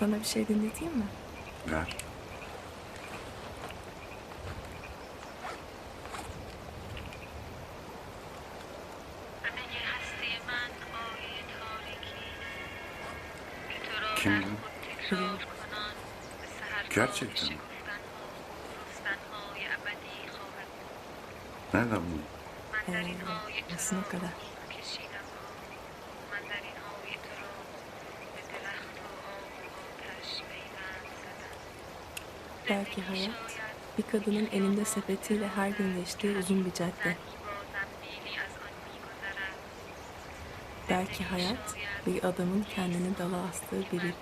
Sana bir şey dinleteyim mi? Ver. Kim bu? Gerçekten mi? Nereden buldun? Ee, Aslına kadar. belki hayat, bir kadının elinde sepetiyle her gün geçtiği uzun bir cadde. Belki hayat, bir adamın kendini dala astığı bir ip.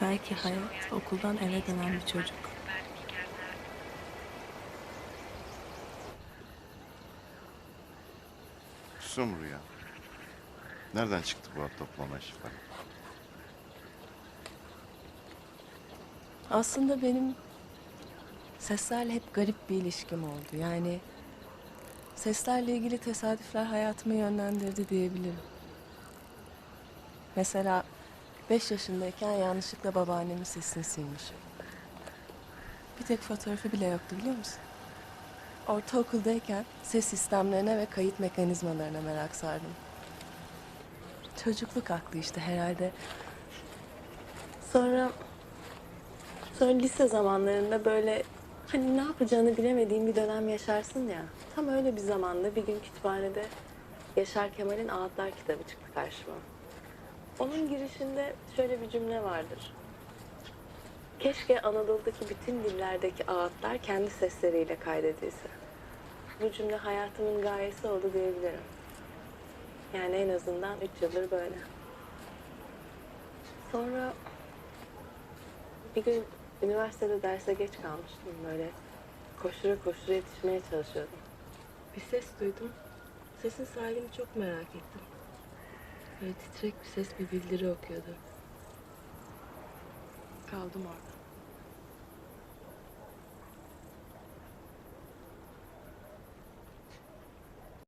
Belki hayat, okuldan eve dönen bir çocuk. Sumru ya. Nereden çıktı bu toplama işi falan? Aslında benim seslerle hep garip bir ilişkim oldu. Yani seslerle ilgili tesadüfler hayatımı yönlendirdi diyebilirim. Mesela 5 yaşındayken yanlışlıkla babaannemin sesini silmişim. Bir tek fotoğrafı bile yoktu biliyor musun? Ortaokuldayken ses sistemlerine ve kayıt mekanizmalarına merak sardım. Çocukluk aklı işte herhalde. Sonra Sonra lise zamanlarında böyle hani ne yapacağını bilemediğin bir dönem yaşarsın ya. Tam öyle bir zamanda bir gün kütüphanede Yaşar Kemal'in Ağıtlar kitabı çıktı karşıma. Onun girişinde şöyle bir cümle vardır. Keşke Anadolu'daki bütün dillerdeki ağıtlar kendi sesleriyle kaydedilse. Bu cümle hayatımın gayesi oldu diyebilirim. Yani en azından üç yıldır böyle. Sonra bir gün üniversitede derse geç kalmıştım böyle. Koştura koştura yetişmeye çalışıyordum. Bir ses duydum. Sesin sahibini çok merak ettim. Böyle titrek bir ses bir bildiri okuyordu. Kaldım orada.